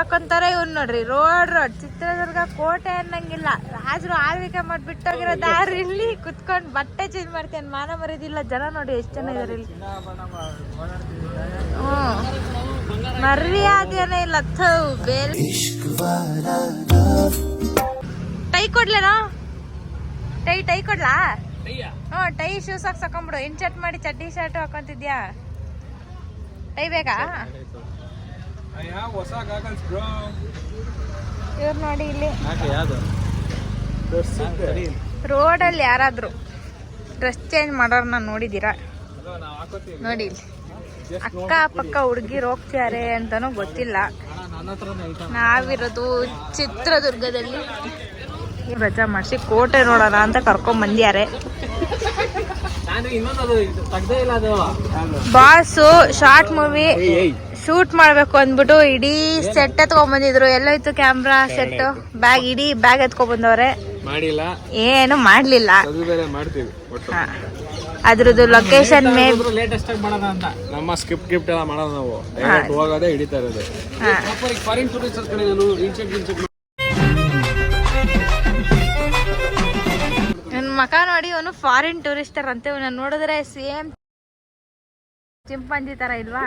ಹಾಕೊಂತಾರೆ ಇವ್ನು ನೋಡ್ರಿ. Road road. Chitradurga ಕೋಟೆ ಅನ್ನಂಗಿಲ್ಲ. ರಾಜರು ಆಳ್ವಿಕೆ ಮಾಡ್ಬಿಟ್ಟೋಗಿರೋ ದಾರಿ ಇಲ್ಲಿ ಕುತ್ಕೊಂಡು ಬಟ್ಟೆ ಚೇಂಜ್ ಮಾಡ್ತೇನೆ ಮಾನ ಮರಿದಿಲ್ಲ ಜನ ನೋಡಿ ಎಷ್ಟು ಜನ ಇದಾರೆ ಇಲ್ಲಿ. ಹ್ಞೂ ಮರ್ಯಾದೇನೇ ಇಲ್ಲ. ಥು ಬೇರೆ. ಟೈ ಕೊಡ್ಲೇನೋ? ಟೈ ಟೈ ಕೊಡ್ಲಾ? ಹ್ಞೂ ಟೈ ಶೂಸ್ ಹಾಕಿ ಇನ್ ಶರ್ಟ್ ಮಾಡಿ ಚಡ್ಡಿ ಶರ್ಟ್ ಹಾಕೊಂತಿದ್ಯಾ? ಟೈ ಬೇಕಾ? ಹೊಸ ಗಾಗಲ್ಸ್ ಬ್ರೋ ಇವ್ರು ನೋಡಿ ಇಲ್ಲಿ. ಯಾವುದು? ರೋಡಲ್ಲಿ ಯಾರಾದ್ರು ಡ್ರೆಸ್ ಚೇಂಜ್ ಮಾಡೋರ್ನ ನೋಡಿದ್ದೀರಾ ನಾವು ಹಾಕೋತೀವಿ. ನೋಡಿ ಇಲ್ಲಿ. ಅಕ್ಕ ಪಕ್ಕ ಹುಡುಗಿರು ಹೋಗ್ತಾರೆ ಅಂತಾನೂ ಗೊತ್ತಿಲ್ಲ. ನಾವಿರೋದು ಚಿತ್ರದುರ್ಗದಲ್ಲಿ. ರಜಾ ಮಾಡಿಸಿ ಕೋಟೆ ನೋಡೋಣ ಅಂತ ಕರ್ಕೊಂಡ್ ಬಂದ್ಯಾರೆ ಬಾಸು ಶಾರ್ಟ್ ಮೂವಿ ಶೂಟ್ ಮಾಡ್ಬೇಕು ಅಂದ್ಬಿಟ್ಟು ಇಡೀ ಸೆಟ್ ಎತ್ಕೊಂಡ್ ಬಂದಿದ್ರು ಎಲ್ಲೋಯ್ತು ಕ್ಯಾಮ್ರಾ ಸೆಟ್ ಬ್ಯಾಗ್ ಇಡೀ ಬ್ಯಾಗ್ ಎತ್ಕೊಂಡ್ ಬಂದವ್ರೆ ಮಾಡಿಲ್ಲ. ಏನು ಮಾಡ್ಲಿಲ್ಲ. ಅದು ಬೇರೆ ಮಾಡ್ತೀವಿ ಒಟ್ಟು. ಅದ್ರದ್ದು ಲೊಕೇಶನ್ ಮೇ ಲೇಟೆಸ್ಟ್ ಆಗಿ ಮಾಡೋಣ ಅಂತ. ನಮ್ಮ ಸ್ಕಿಪ್ ಗಿಫ್ಟ್ ಎಲ್ಲ ಮಾಡೋದು ನಾವು. ಡೈರೆಕ್ಟ್ ಹೋಗೋದೇ ಹಿಡಿತಾ ಇರೋದು. ಹಾ. ಫಾರಿನ್ ಟೂರಿಸ್ಟ್ ಕಡೆ ನಾನು ಇನ್ಸೆಕ್ಟ್ ಇನ್ಸೆಕ್ಟ್ ಮಕ ನೋಡಿ ಅವನು ಫಾರಿನ್ ಟೂರಿಸ್ಟರ್ ಅಂತೆ. ಇವನ್ನ ನೋಡಿದ್ರೆ ಸೇಮ್ ಚಿಂಪಾಂಜಿ ತರ ಇಲ್ವಾ?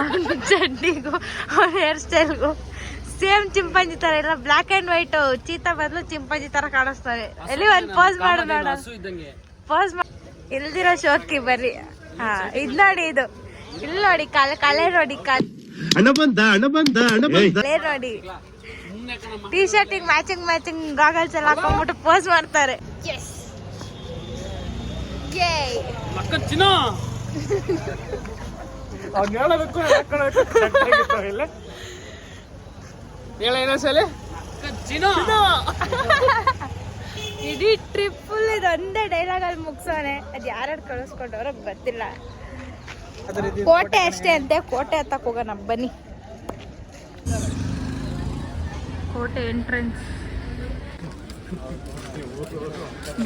ಅವ್ನ ಚಡ್ಡಿಗೂ ಅವ್ರ ಹೇರ್ ಸ್ಟೈಲ್ಗೂ ಸೇಮ್ ಚಿಂಪಾಂಜಿ ತರ ಇಲ್ಲ. ಬ್ಲಾಕ್ ಅಂಡ್ ವೈಟ್ ಚೀತಾ ಬದಲು ಚಿಂಪಾಂಜಿ ತರ ಕಾಣಿಸ್ತಾರೆ. ಎಲ್ಲಿ ಒಂದ್ ಪೋಸ್ ಮಾಡು ನೋಡ ಪೋಸ್ ಇಲ್ದಿರೋ ಶೋಕಿ ಬರ್ರಿ. ಹಾ ಇದ್ ನೋಡಿ ಇದು. ಇಲ್ಲಿ ನೋಡಿ ಕಲೆ ಕಲೆ ನೋಡಿ ಕಲೆ ಹಣ ಬಂದ ಹಣ ಬಂದ ಹಣ ಬಂದ. ಕಲೆ ನೋಡಿ. ಟಿ ಶರ್ಟಿಗೆ ಮ್ಯಾಚಿಂಗ್ ಮ್ಯಾಚಿಂಗ್ ಗಾಗಲ್ಸ್ ಎಲ್ಲ ಹಾಕೊಂಡ್ಬಿಟ್ಟು ಪೋಸ್ ಮಾಡ್ತಾರೆ. ಇಡೀ ಟ್ರಿಪ್ ಇದು ಒಂದೇ ಡೈಲಾಗ್ ಅಲ್ಲಿ ಮುಗ್ಸೋನೆ. ಅದ್ ಯಾರು ಕಳಿಸ್ಕೊಂಡವ್ರ ಗೊತ್ತಿಲ್ಲ. ಕೋಟೆ ಅಷ್ಟೇ ಅಂತೆ ಕೋಟೆ ಹತ್ತಕ್ ಹೋಗೋಣ ಬನ್ನಿ. ಕೋಟೆ ಎಂಟ್ರೆನ್ಸ್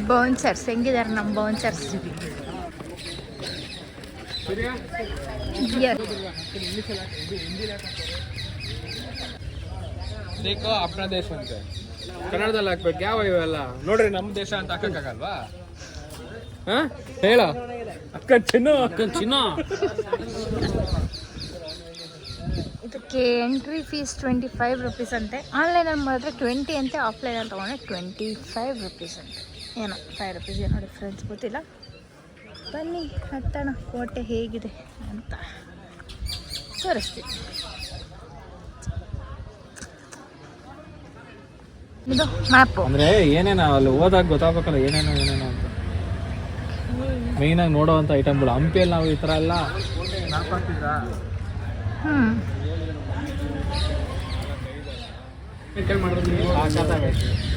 ಬೌನ್ಸರ್ಸ್ ಹೆಂಗಿದ್ದಾರೆ ನಮ್ಮ ಬೌನ್ಸರ್ಸ್ ಅಪ್ನ ದೇಶ ಅಂತೆ ಕನ್ನಡದಲ್ಲಿ ಹಾಕ್ಬೇಕು. ಯಾವ ಇವೆಲ್ಲ ನೋಡ್ರಿ ನಮ್ಮ ದೇಶ ಅಂತ ಹಾಕಕ್ಕಾಗಲ್ವಾ? ಹಾ? ಹೇಳ. ಅಕ್ಕ ಚಿನ್ನ. ಅಕ್ಕ ಚಿನ್ನ. ಇದಕ್ಕೆ entry fees twenty five rupees ಅಂತೆ ಆನ್ಲೈನಲ್ಲಿ ಮಾಡಿದ್ರೆ ಟ್ವೆಂಟಿ ಅಂತೆ ಆಫ್ಲೈನಲ್ಲಿ ತೊಗೊಂಡ್ರೆ ಟ್ವೆಂಟಿ ಫೈವ್ ರುಪೀಸ್ ಅಂತೆ. ಏನೋ ಫೈವ್ ರುಪೀಸ್ ಏನೋ ಡಿಫ್ರೆನ್ಸ್ ಗೊತ್ತಿಲ್ಲ. ಬನ್ನಿ ಹತ್ತೋಣ ಕೋಟೆ ಹೇಗಿದೆ ಅಂತ. ತೋರಿಸ್ತೀನಿ. ಇದು ಮ್ಯಾಪು ಅಂದ್ರೆ ಏನೇನೋ ಅಲ್ಲಿ ಹೋದಾಗ ಗೊತ್ತಾಗಬೇಕಲ್ಲ ಏನೇನೋ ಏನೇನೋ ಅಂತ. ಮೇಯ್ನ್ ಆಗಿ ನೋಡೋವಂಥ ಐಟಮ್ಗಳು ಹಂಪಿಯಲ್ಲಿ ನಾವು ಈ ಥರ ಎಲ್ಲ ಹ್ಞೂ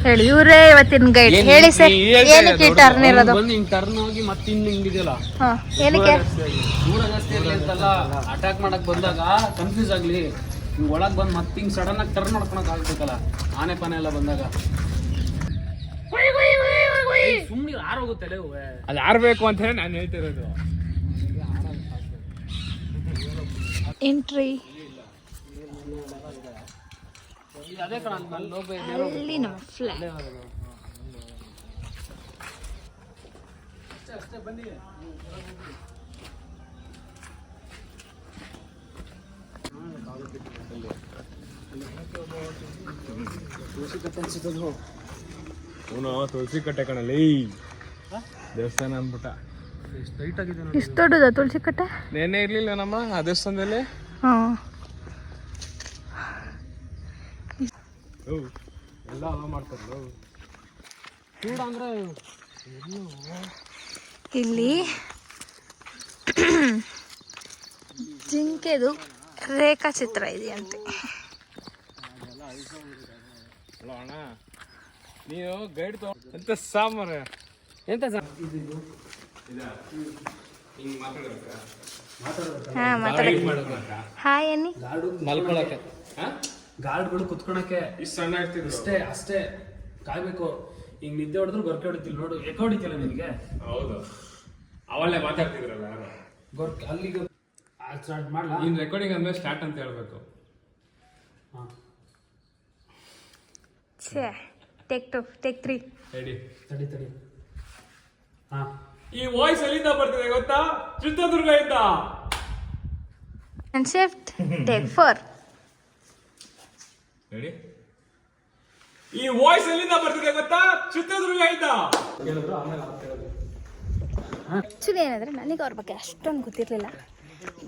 ಹೇಳಿ ಇವರೇ ಇವತ್ತಿನ ಗೈಡ್ ಹೇಳಿ ಸರ್ ಏನಕ್ಕೆ ಟರ್ನ್ ಇರೋದು? ಬಂದು ಹಿಂಗ್ ಟರ್ನ್ ಹೋಗಿ ಮತ್ತೆ ಇನ್ನು ಹಿಂಗಿದೆಯಲ್ಲ ಹಾಂ ಏನಕ್ಕೆ? ದೂರ ಜಾಸ್ತಿ ಇರ್ಲಿ ಅಂತಲ್ಲ ಅಟ್ಯಾಕ್ ಮಾಡಕ್ ಬಂದಾಗ ಕನ್ಫ್ಯೂಸ್ ಆಗ್ಲಿ. ಹಿಂಗ್ ಒಳಗ್ ಬಂದು ಮತ್ತೆ ಹಿಂಗ್ ಸಡನ್ ಆಗಿ ಟರ್ನ್ ಮಾಡ್ಕೊಳಕ್ ಆಗ್ಬೇಕಲ್ಲ. ಆನೆ ಪಾನೆ ಎಲ್ಲ ಬಂದಾಗ. ಸುಮ್ಮನೆ ಆರೋಗುತ್ತೆ ಅದು ಆರ್ಬೇಕು ಅಂತ ಹೇಳಿ ನಾನು ಹೇಳ್ತಿರೋದು. ಎಂಟ್ರಿ ಅಲ್ಲಿ ನಮ್ಮ ಫ್ಲಾಟ್ ತುಳಸಿ ಕಟ್ಟೆ ಕಣಲ್ಲಿ ದೇವಸ್ಥಾನ ಅಂದ್ಬಿಟ್ಟ. ಇಷ್ಟು ದೊಡ್ಡದ ತುಳಸಿ ಕಟ್ಟೆ ನೆನ್ನೆ ಇರ್ಲಿಲ್ಲ ನಮ್ಮ ಆ ದೇವಸ್ಥಾನದಲ್ಲಿ? ಹಾಂ. ಎಲ್ಲ ಮಾಡ್ತಾರಲ್ಲ ಅಂದ್ರೆ ಇಲ್ಲಿ ಜಿಂಕೆದು ರೇಖಾಚಿತ್ರ ಇದೆಯಂತೆ. ನೀವು ಗೈಡ್ ಎಂತ ಸಾಂಬಾರ ಎಂತ ಹಾ ಮಾತಾಡ ಹಾಯ್ ಅನ್ನಿ ಮಲ್ಕೊಳಕ್ಕೆ. ಗಾರ್ಡ್ಗಳು ಕುತ್ಕೊಳಕ್ಕೆ ಇಷ್ಟು ಸಣ್ಣ ಇರ್ತಿದ್ರು ಅಷ್ಟೇ ಅಷ್ಟೇ. ಕಾಯ್ಬೇಕು. ಹಿಂಗ್ ನಿದ್ದೆ ಹೊಡೆದ್ರು ಗೊರ್ಕೆ ಹೊಡಿತಿಲ್ಲ ನೋಡು. ಎಕ ಹೊಡಿತಿಲ್ಲ ನಿನಗೆ? ಹೌದು. ಅವಳೇ ಮಾತಾಡ್ತಿದ್ರಲ್ಲ ಗೊರ್ಕೆ ಅಲ್ಲಿಗೆ ಸ್ಟಾರ್ಟ್ ಮಾಡಲ್ಲ ಇನ್ ರೆಕಾರ್ಡಿಂಗ್ ಅಂದ್ರೆ ಸ್ಟಾರ್ಟ್ ಅಂತ ಹೇಳ್ಬೇಕು. ಹಾಂ. ಛೇ take two take three ready ತಡಿ ತಡಿ. ಹಾಂ. ಈ ವಾಯ್ಸ್ ಎಲ್ಲಿಂದ ಬರ್ತಿದೆ ಗೊತ್ತಾ? ಚಿತ್ರದುರ್ಗ ಇಂದ ಅಂಡ್ ಶಿಫ್ಟ್ ಟೇಕ್ ಫೋರ್ ಹೇಳಿ. ಈ ವಾಯ್ಸ್ ಎಲ್ಲಿಂದ ಬರ್ತಿದೆ ಗೊತ್ತಾ? ಚಿತ್ರದುರ್ಗ ಇಂದ. ಆ್ಯಕ್ಚುಲಿ ಏನಂದರೆ ನನಗೆ ಅವ್ರ ಬಗ್ಗೆ ಅಷ್ಟೊಂದು ಗೊತ್ತಿರಲಿಲ್ಲ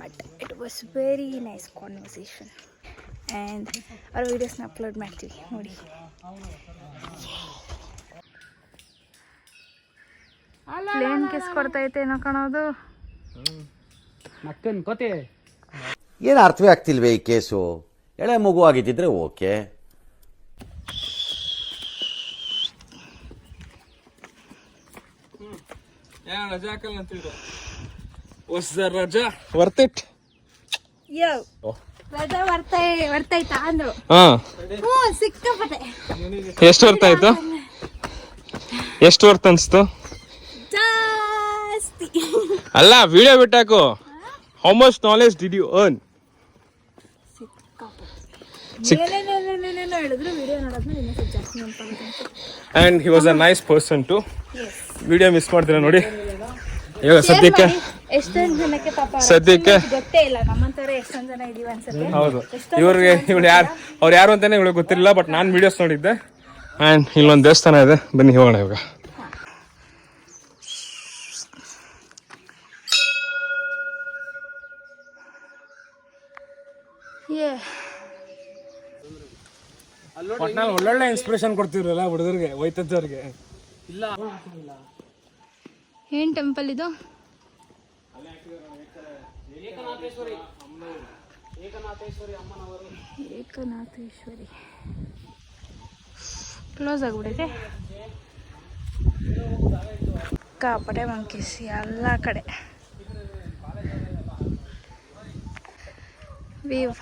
but it was very nice conversation and ಅವ್ರ ವೀಡಿಯೋಸ್ನ ಅಪ್ಲೋಡ್ ಮಾಡ್ತೀವಿ ನೋಡಿ. ಪ್ಲೇನ್ ಕಿಸ್ ಕೊಡ್ತೈತೆ ಏನೋ ಕಾಣೋದು. ಮಕ್ಕನ್ ಕೊತೆ. ಏನು ಅರ್ಥವೇ ಆಗ್ತಿಲ್ವೇ ಈ ಕೇಸು? ಎಳೆ ಮಗು ಆಗಿದ್ದಿದ್ರೆ ಓಕೆ. ಏನ್ ರಜಾ ಹಾಕಲ್ಲ ಅಂತಿದ್ರು ಹೊಸ ರಜಾ? ವರ್ತ್ ಇಟ್ ಯೋ ರಜಾ ಬರ್ತೈ ವರ್ತೈತಾ ಅಂದ್ರು. ಹಾ. ಹ್ಞೂ ಸಿಕ್ಕಾಪಟ್ಟೆ. ಎಷ್ಟು ವರ್ತ ಆಯ್ತು? ಎಷ್ಟು ವರ್ತ ಅನ್ಸ್ತು? ಜಾಸ್ತಿ. ಅಲ್ಲ video ಬಿಟ್ಟಾಕು. How? Much knowledge did you earn ಏನೇನೇನೇನೇನೇನೋ ಹೇಳಿದ್ರು ವಿಡಿಯೋ ನೋಡೋದ್ನ ಇನ್ನೂ ಸ್ವಲ್ಪ ಜಾಸ್ತಿ ನೆನಪಾಗುತ್ತೆ and he was a nice person to video miss ಮಾಡ್ತೀರಾ ನೋಡಿ? ಇವಾಗ ಸದ್ಯಕ್ಕೆ ಸದ್ಯಕ್ಕೆ ಹೌದು. ಇವ್ರಿಗೆ ಇವಳು ಯಾರು ಅವ್ರು ಯಾರು ಅಂತಾನೆ ಇವಳಿಗೆ ಗೊತ್ತಿರಲಿಲ್ಲ ಬಟ್ ನಾನು ವಿಡಿಯೋಸ್ ನೋಡಿದ್ದೆ. ಆ್ಯಂಡ್ ಇಲ್ಲೊಂದು ದೇವಸ್ಥಾನ ಇದೆ. ಬನ್ನಿ ಹೋಗೋಣ ಇವಾಗ. ಏ ಒಟ್ನಲ್ಲಿ ಒಳ್ಳೊಳ್ಳೆ ಇನ್ಸ್ಪಿರೇಷನ್ ಕೊಡ್ತಿರಲ್ಲ ಹುಡುಗರಿಗೆ ಇಲ್ಲ. ಏನ್ ಟೆಂಪಲ್ ಇದು? ಏಕನಾಥೇಶ್ವರಿ. ಕ್ಲೋಸ್ ಆಗ್ಬಿಟ್ಟಿದೆ ಕಾಪಡೆ ಮಂಕೀಸ್ ಎಲ್ಲ ಕಡೆ. ವೀವ್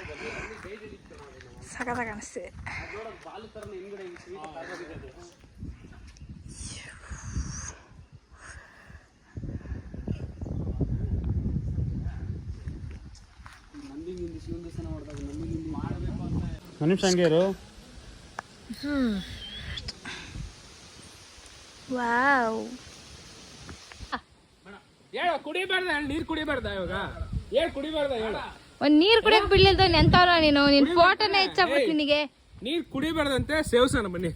ಸಖತ್ತ ಕಾಣಿಸ್ತಿದೆ ಒಂದು ನಿಮಿಷ ಹಂಗೆ ಇರು. ವಾವ್. ಹೇಳು ಕುಡಿಬಾರ್ದ ನೀರು ಕುಡಿಬಾರ್ದ ಇವಾಗ. ಹೇಳು ಕುಡಿಬಾರ್ದ ಹೇಳು. ಒಂದ್ ನೀರ್ ಕುಡಿಯಕ್ ಬಿಡ್ಲಿಲ್ದ ನೆಂತವ್ರ ನೀನು ನಿನ್ ಫೋಟೋನೇ ಹೆಚ್ಚಾಗ್ಬಿಟ್ಟು ನಿನಗೆ. ನೀರು ಕುಡಿಬಾರ್ದಂತೆ ಸೇವ್ಸೋಣ ಬನ್ನಿ.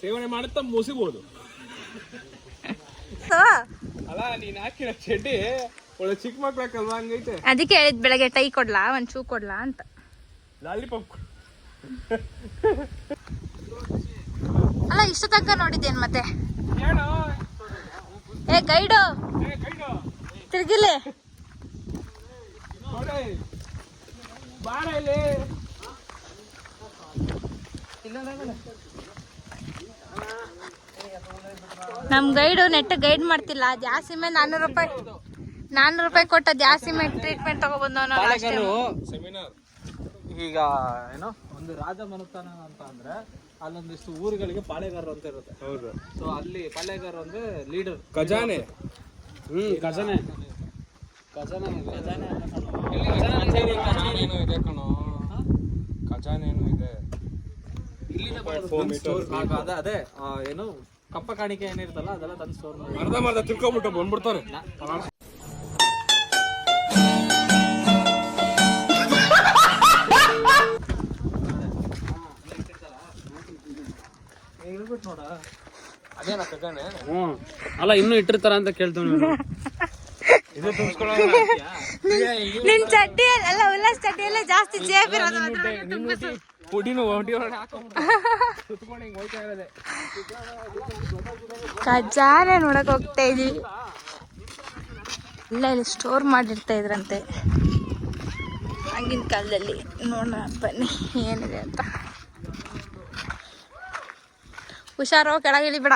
ಸೇವನೆ ಮಾಡುತ್ತಾ ಮುಸಿಬೋದು ಅಲ್ಲ ನೀನ್ ಹಾಕಿರೋ ಚಡ್ಡಿ ಒಳ್ಳೆ ಚಿಕ್ಕ ಮಕ್ಳಕ್ಕಲ್ವಾ ಹಂಗೈತೆ? ಅದಕ್ಕೆ ಹೇಳಿದ್ ಬೆಳಗ್ಗೆ ಟೈ ಕೊಡ್ಲಾ ಒಂದ್ ಚೂ ಕೊಡ್ಲಾ ಅಂತ. ಲಾಲಿಪಾಪ್ ಇಷ್ಟ ತನಕ ನೋಡಿದ್ದೇನ್ ಮತ್ತೆ? ಏ ಗೈಡು. ತಿರ್ಗಿಲೆ. ನಮ್ ಗೈಡು ನೆಟ್ಟ ಗೈಡ್ ಮಾಡ್ತಿಲ್ಲ. ಜಾಸ್ತಿ ಮೇಲೆ ನಾನ್ನೂರು ರೂಪಾಯಿ. ನಾನ್ನೂರು ರೂಪಾಯಿ ಕೊಟ್ಟ ಜಾಸ್ತಿ ಮೇಲೆ ಟ್ರೀಟ್ಮೆಂಟ್ ಸೆಮಿನಾರ್ ಈಗ ಏನೋ? ಒಂದು ರಾಜ ಮನೆತನ ಅಂತ ಅಂದ್ರೆ ಅಲ್ಲೊಂದಿಷ್ಟು ಊರುಗಳಿಗೆ ಪಾಳೆಗಾರ ಅಂತ ಇರುತ್ತೆ. ಹೌದು. ಸೊ ಅಲ್ಲಿ ಪಾಳೆಗಾರ ಅಂದ್ರೆ ಲೀಡರ್ ಖಜಾನೆ. ಹ್ಮ್ ಖಜಾನೆ. ಖಜಾನೆ ಖಜಾನೆ ಇದೆ ಕಣೋ. ಏನೋ ಇದೆ. ಅದೇ ಏನು ಕಪ್ಪ ಕಾಣಿಕೆ ಏನಿರ್ತಲ್ಲ ಅದೆಲ್ಲ ತಂದು ಸ್ಟೋರ್ ಮಾಡಿ. ಅರ್ಧ ಮರ್ಧ ತಿಳ್ಕೊಂಬಿಟ್ಟು ಬಂದ್ಬಿಡ್ತಾರೆ. ಖಜಾನೆ ಅಲ್ಲ ಇನ್ನೂ ಇಟ್ಟಿರ್ತಾರ ಅಂತ ಕೇಳ್ತಾವ ಇದು ತುಂಬಿಸ್ಕೊಳ್ಳೋಣ ನಿನ್ ಚಡ್ಡಿ ಅಲ್ಲ ಉಲ್ಲಾಸ್ ಚಡ್ಡಿ ಎಲ್ಲ ಜಾಸ್ತಿ ಜೇಬ್ ಇರೋದೆ ಖಜಾನೆ ನೋಡಕ್ ಹೋಗ್ತಾ ಇದ್ವಿ. ಇಲ್ಲ ಇಲ್ಲಿ ಸ್ಟೋರ್ ಮಾಡಿರ್ತಾ ಇದ್ರಂತೆ. ಆಗಿನ ಕಾಲದಲ್ಲಿ ನೋಡೋಣ ಬನ್ನಿ ಏನಿದೆ ಅಂತ. ಹುಷಾರೋ ಕೆಳಗೆ ಇಳಿಬೇಡ.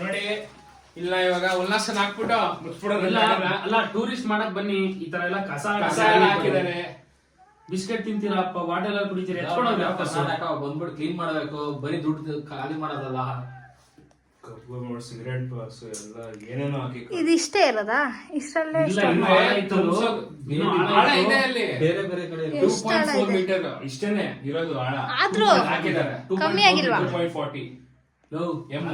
ನೋಡಿ ಇಲ್ಲ ಇವಾಗ ಉಲ್ಲಾಸನ ಹಾಕ್ಬಿಟ್ಟು ಮುಚ್ಬಿಡೋದು ಅಲ್ಲ ಟೂರಿಸ್ಟ್ ಮಾಡಕ್ ಬನ್ನಿ ಈ ತರ ಎಲ್ಲ ಕಸ ಕಸ ಎಲ್ಲ ಹಾಕಿದ್ದಾರೆ. ಬಿಸ್ಕೆಟ್ ತಿಂತೀರಪ್ಪ ವಾಟರ್ ಎಲ್ಲ ಕುಡಿತೀರಾ? ಎತ್ಕೊಂಡು ವಾಪಸ್ ಕರ್ನಾಟಕ ಬಂದ್ಬಿಟ್ಟು ಕ್ಲೀನ್ ಮಾಡ್ಬೇಕು ಬರೀ ದುಡ್ಡು ಖಾಲಿ ಮಾಡೋದಲ್ಲ. ಕಬ್ಬು ಸಿಗರೇಟ್ ಬಾಕ್ಸ್ ಎಲ್ಲ ಏನೇನೋ ಹಾಕಿ ಇದಿಷ್ಟೇ ಇರೋದಾ? ಬೇರೆ ಬೇರೆ ಕಡೆ ಟೂ ಪಾಯಿಂಟ್ ಫೋರ್ ಮೀಟರ್. ಇಷ್ಟೇನೆ ಇರೋದು ಆಳ. ಆದ್ರೂ ಹಾಕಿದ್ದಾರೆ. ಕಮ್ಮಿ ಆಗಿಲ್ವಾ? ಟೂ ಪಾಯಿಂಟ್ ಫಾರ್ಟಿ ಲೋ, ಎಂ.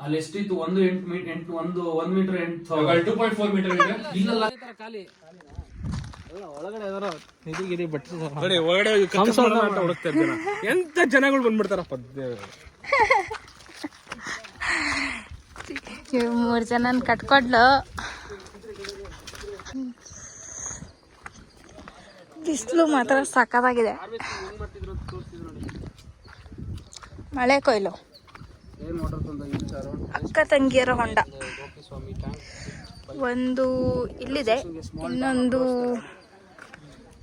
ಅಲ್ಲಿ ಎಷ್ಟಿತ್ತು? ಒಂದು ಎಂಟು ಮೀಟರ್ ಎಂಟು ಒಂದು ಒಂದ್ ಮೀಟರ್ ಎಂಟು ಟೂ ಪಾಯಿಂಟ್ ಫೋರ್ ಮೀಟರ್ ಇಲ್ಲಲ್ಲ. ಒಳಗಡೆ ಗಿರಿ ಬಟ್ಟೆ ನೋಡಿ ಒಳಗಡೆ ಎಂತ ಜನಗಳು ಬಂದ್ಬಿಡ್ತಾರಪ್ಪ. ಇವ್ ಮೂರ್ ಜನ ಕಟ್ಕೊಡ್ಲು ಬಿಸಿಲು ಮಾತ್ರ ಸಖತ್ತಾಗಿದೆ. ಮಳೆ ಕೊಯ್ಲು. ಅಕ್ಕ ತಂಗಿಯರ ಹೊಂಡ. ಒಂದು ಇಲ್ಲಿದೆ, ಇನ್ನೊಂದು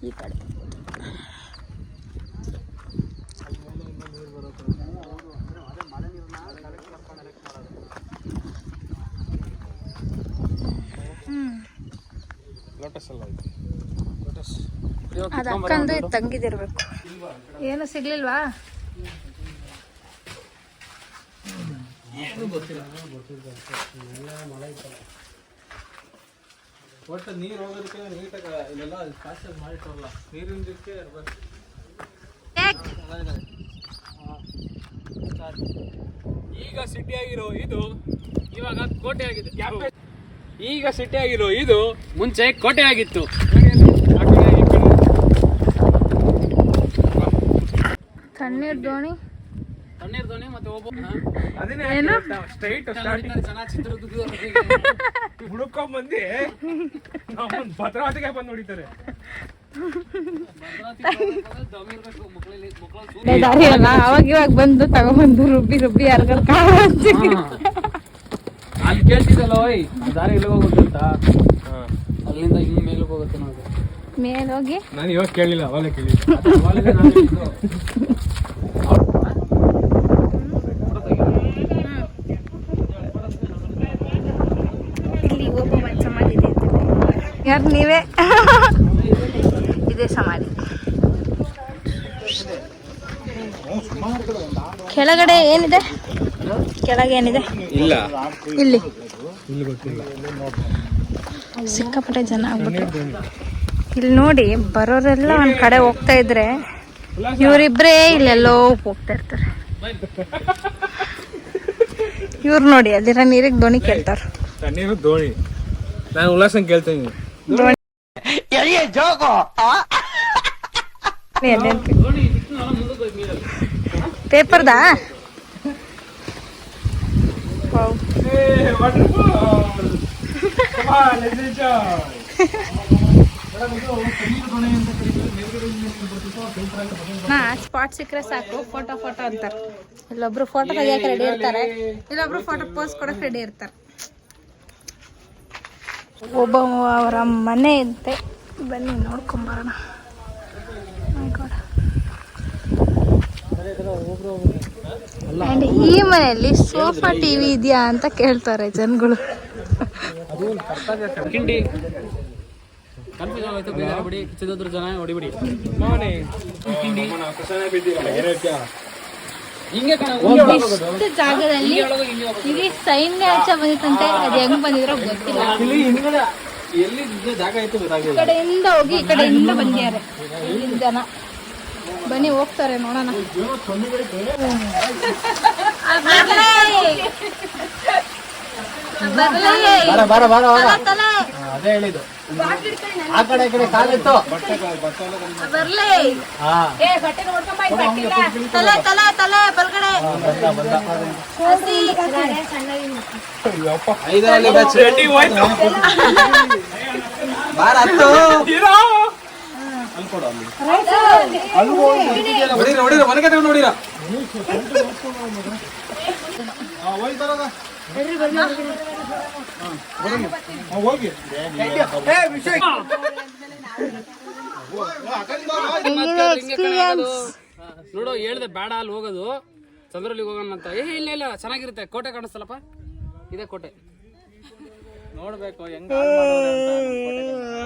ಈ ಕಡೆ. ಅದು ಅಕ್ಕಂದು ಇದು ತಂಗಿದಿರ್ಬೇಕು. ಏನು ಸಿಗ್ಲಿಲ್ವಾ? ಒಟ್ಟು ನೀರು ಹೋಗೋದಕ್ಕೆ ನೀಟಾಗ ಇಲ್ಲೆಲ್ಲ ಕಾಸು ಮಾಡಿಟ್ಟವಲ್ಲ ನೀರಿನ ದಿಕ್ಕೆ ಇರ್ಬೇಕು. ಈಗ ಸಿಟಿ ಆಗಿರೋ ಇದು ಇವಾಗ ಕೋಟೆ ಆಗಿದೆ ಈಗ ಸಿಟಿ ಆಗಿರೋ ಇದು ಮುಂಚೆ ಕೋಟೆ ಆಗಿತ್ತು ತಣ್ಣೀರ್ ದೋಣಿ. ತಣ್ಣೀರ್ ದೋಣಿ ಮತ್ತೆ ಒಬ್ಬ ಏನು? ಸ್ಟ್ರೈಟ್ ಹುಡುಕೊಂಡ್ ಬಂದಿ ನಮ್ಮ ಭದ್ರಾವತಿಗೆ ಬಂದು ನೋಡಿದ್ದಾರೆ ದಾರಿ ಅಲ್ಲ ಅವಾಗ ಇವಾಗ ಬಂದು ತಗೊಂಡ್ಬಂದು ರುಬ್ಬಿ ರುಬ್ಬಿ ಯಾರ್ಗಾರ ಕಾಳ ಅಲ್ಲಿ ಕೇಳ್ತಿದ್ದಲ್ಲ ಓಯ್ ದಾರಿ ಎಲ್ಲಿ ಹೋಗುತ್ತೆ ಅಂತ. ಅಲ್ಲಿಂದ ಇಲ್ಲಿ ಮೇಲಕ್ಕೆ ಹೋಗುತ್ತೆ ನೋಡಿ ಮೇಲೆ ಹೋಗಿ? ನಾನು ಇವಾಗ ಕೇಳಿಲ್ಲ ಅವಾಗಲೇ ಕೇಳಿಲ್ಲ ಇಲ್ಲಿ ಒಬ್ಬ ಮನೆ ಸಮಾಧಿ ಇದೆ ಯಾರು ನೀವೇ? ಇದೇ ಸಮಾಧಿ. ಕೆಳಗಡೆ ಏನಿದೆ? ಕೆಳಗೆ ಏನಿದೆ ಇಲ್ಲ. ಇಲ್ಲಿ ಸಿಕ್ಕಾಪಟ್ಟೆ ಜನ ಆಗ್ಬಿಟ್ಟು ಇಲ್ಲಿ ನೋಡಿ ಬರೋರೆಲ್ಲ ಒಂದ್ ಕಡೆ ಹೋಗ್ತಾ ಇದ್ರೆ ಇವ್ರಿಬ್ರೇ ಇಲ್ಲೆಲ್ಲೋ ಹೋಗ್ತಾ ಇರ್ತಾರೆ. ಇವ್ರು ನೋಡಿ ಅಲ್ಲಿರೋ ನೀರಿಗೆ ದೋಣಿ ಕೇಳ್ತಾರ ದೋಣಿ. ನಾನು ಉಲ್ಲಾಸನ್ ಕೇಳ್ತೀನಿ. ಪೇಪರ್ದಾ? ನಾ ಸ್ಪಾಟ್ ಸಿಕ್ಕರೆ ಸಾಕು ಫೋಟೋ ಫೋಟೋ ಅಂತಾರೆ. ಇಲ್ಲೊಬ್ರು ಫೋಟೋ ತೆಗಿಯಕ್ಕೆ ರೆಡಿ ಇರ್ತಾರೆ ಇಲ್ಲೊಬ್ರು ಫೋಟೋ ಪೋಸ್ ಕೊಡಕ್ ರೆಡಿ ಇರ್ತಾರೆ. ಒಬ್ಬ ಅವರ ಮನೆ ಇದ್ದೆ ಬನ್ನಿ ನೋಡ್ಕೊಂಬರೋಣ. And ಈ ಮನೆಯಲ್ಲಿ ಸೋಫಾ ಟಿವಿ ಇದೆಯಾ ಅಂತ ಕೇಳ್ತಾರೆ ಜನಗಳು. ಇಷ್ಟು ಜಾಗದಲ್ಲಿ ಇಲ್ಲಿ ಸೈನ್ಯ ಆಚೆ ಬಂದಿತ್ತಂತೆ ಅದು ಹೆಂಗ್ ಬಂದಿದ್ರೋ ಗೊತ್ತಿಲ್ಲ. ಇಲ್ಲಿ ಹಿಂದ್ಗಡೆ ಎಲ್ಲಿ ಜಾಗ ಇತ್ತು ಈ ಕಡೆಯಿಂದ ಹೋಗಿ ಈ ಕಡೆಯಿಂದ ಬಂದಿದ್ದಾರೆ. ಇಲ್ಲಿ ಜನ. ಬನ್ನಿ ಹೋಗ್ತಾರೆ ನೋಡೋಣ. ಆ, ಬರ್ಲೇ. ಬರ್ಲೇ. ಬಾರ ಬಾರ ಬಾರ. ತಲೆ, ತಲೆ. ಅದೇ ಹೇಳಿದ್ದು. ಆ ಕಡೆ ಈ ಕಡೆ ಕಾಲಿತ್ತು ಬರ್ಲೇ. ಹಾ. ತಲೆ ತಲೆ ತಲೆ ಬಲ್ಗಡೆ. ಬಂದ ಬಂದ. ಹಸಿ. ಐದರಲ್ಲಿ ಬಾರ ಹತ್ತು. ನೋಡು ಹೇಳ್ದೆ ಬೇಡ ಅಲ್ಲಿ ಹೋಗೋದು. ಚಂದ್ರಲ್ಲಿ ಹೋಗೋಣ ಅಂತ. ಏ ಇಲ್ಲ ಇಲ್ಲ ಚೆನ್ನಾಗಿರುತ್ತೆ. ಕೋಟೆ ಕಾಣಿಸ್ತಲ್ಲಪ್ಪ? ಇದೇ ಕೋಟೆ. ನೋಡ್ಬೇಕು ಹೆಂಗ್ ಹಾಳ್ ಮಾಡೋರೆ ಅಂತ ನಮ್ ಕೋಟೆಗಳನ್ನ.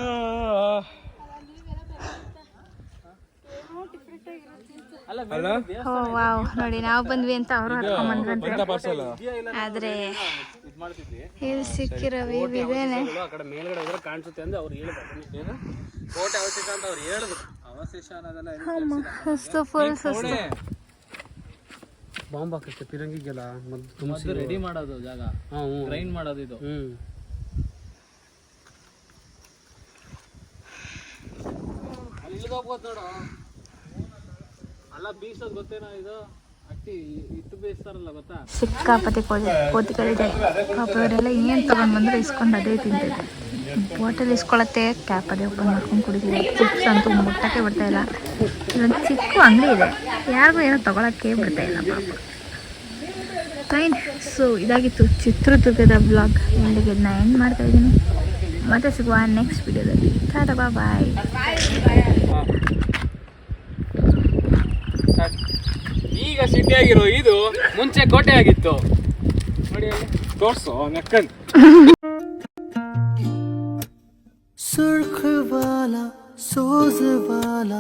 ಅಲ್ಲ ಅಲ್ಲ ಓ ವಾವ್. ನೋಡಿ ನಾವು ಬಂದ್ವಿ ಅಂತ ಅವರು ಹರ್ಕೊಂಬಂದ್ರಂತೆ ಆದ್ರೆ ಇಲ್ಲಿ ಸಿಕ್ಕಿರೋ ಇದೇನೆ. ಆ ಕಡೆ ಮೇಲ್ಗಡೆ ಹೋದ್ರೆ ಕಾಣಿಸುತ್ತೆ ಅಂದ್ರೆ ಅವ್ರು ಹೇಳಿದ್ರು. ಏನು? ಕೋಟೆ ಅವಶೇಷ ಅಂತ ಅವ್ರು ಹೇಳಿದ್ರು. ಅವಶೇಷ ಅನ್ನೋದೆಲ್ಲ ಎಲ್ಲಿ ಸುಸ್ತು ಫುಲ್ ಸುಸ್ತು ಬಾಂಬ್ ಹಾಕಕ್ಕೆ ಪಿರಂಗಿಗೆಲ್ಲ. ರೆಡಿ ಮಾಡೋದು ಜಾಗ. ಹಾ ಹ್ಞೂ ಗ್ರೈಂಡ್ ಮಾಡೋದು ಇದು. ಹ್ಞೂ ಅಲ್ಲಿ ಇಳಿದೋಗ್ಬೋದು ನೋಡು. ಸಿಕ್ಕಾಪತಿ ಕೋತಿ ಕೋತಿಗಳಿದೆ ಪಾಪ ಇವರೆಲ್ಲ ಏನು ತಗೊಂಡ್ ಬಂದ್ರೆ ಇಸ್ಕೊಂಡು ಅದೇ ತಿಂತಿದೆ ಬಾಟಲ್ ಇಸ್ಕೊಳತ್ತೆ ಕ್ಯಾಪ್ ಅದೇ ಓಪನ್ ಮಾಡ್ಕೊಂಡು ಕುಡಿತಿದೆ ಚಿಪ್ಸ್ ಅಂತೂ ಮುಟ್ಟಕ್ಕೆ ಬಿಡ್ತಾ ಇಲ್ಲ. ಇಲ್ಲೊಂದು ಚಿಕ್ಕ ಅಂಗಡಿ ಇದೆ. ಯಾರಿಗೂ ಏನೋ ತಗೊಳಕ್ಕೆ ಬಿಡ್ತಾ ಇಲ್ಲ ಪಾಪ. ಫೈನ್ ಸೊ ಇದಾಗಿತ್ತು ಚಿತ್ರದುರ್ಗದ ಬ್ಲಾಗ್ ಇಲ್ಲಿಗೆ ನಾನು ಎಂಡ್ ಮಾಡ್ತಾ ಇದ್ದೀನಿ. ಮತ್ತೆ ಸಿಗುವ ನೆಕ್ಸ್ಟ್ ವಿಡಿಯೋದಲ್ಲಿ ಟಾಟಾ ಬಾಯ್ ಈಗ ಆಗಿರೋ ಇದು ಮುಂಚೆ ಕೋಟೆ ಆಗಿತ್ತು. ನೋಡಿ ತೋರ್ಸು ನೆಕ್ಕನ್ ಸುರ್ಖ ವಾಲ ಸೋಜ ವಾಲ